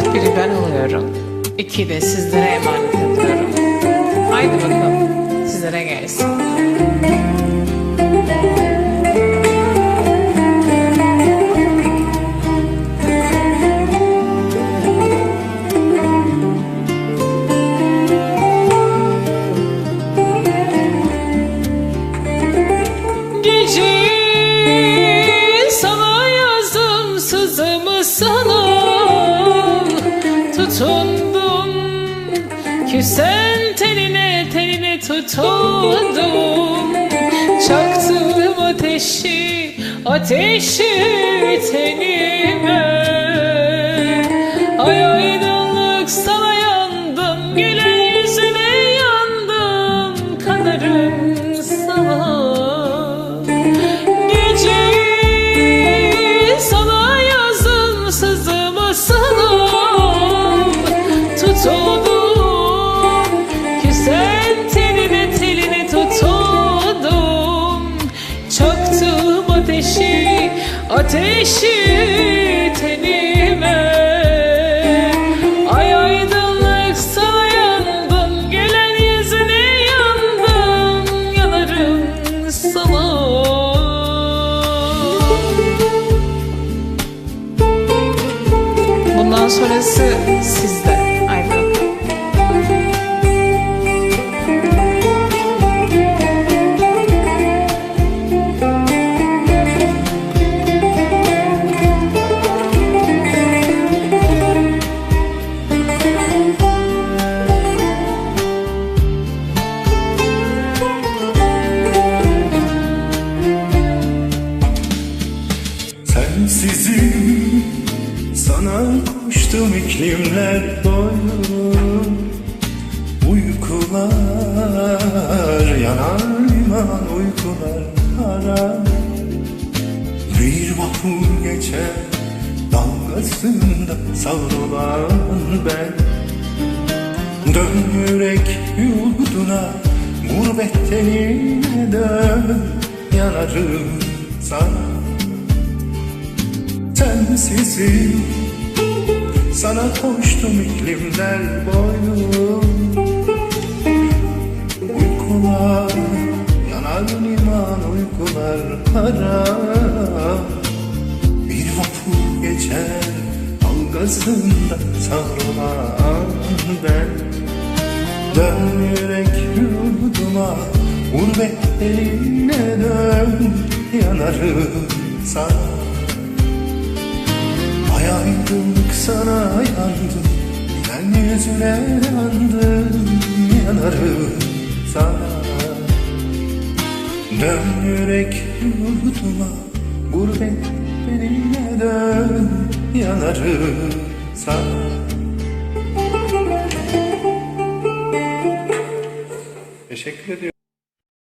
biri ben oluyorum. İki de sizlere emanet ediyorum. Haydi bakalım sizlere gelsin. Küsen teline teline tutundum Çaktım ateşi ateşi tenime. Ay aydınlık sana yandım gülen yüzüne yandım. Kanarım sana. Gece sana yazdım sızımı sana. Tutundum ateşi tenime. Ay aydınlık sana yandım Gelen yüzüne yandım Yanarım sana. Bundan sonrası Sensizim sana koştum iklimler boyu Uykular yanar liman uykular ara. Bir vapur geçer dalgasında savrulan ben. Dön yürek yurduna gurbet tenine dön. Yanarım sana Sensizim. Sana koştum iklimler boyu Uykular Yanar liman uykular ara Bir vapur geçer Dalgasında savrulan ben. Dön yürek yurduma Gurbet eline dön Yanarım sana Ay aydınlık sana yandım. Ben yüzüne yandım Yanarım sana. Dön yürek yurduma Gurbet benimle dön Yanarım sana. Teşekkür ediyorum.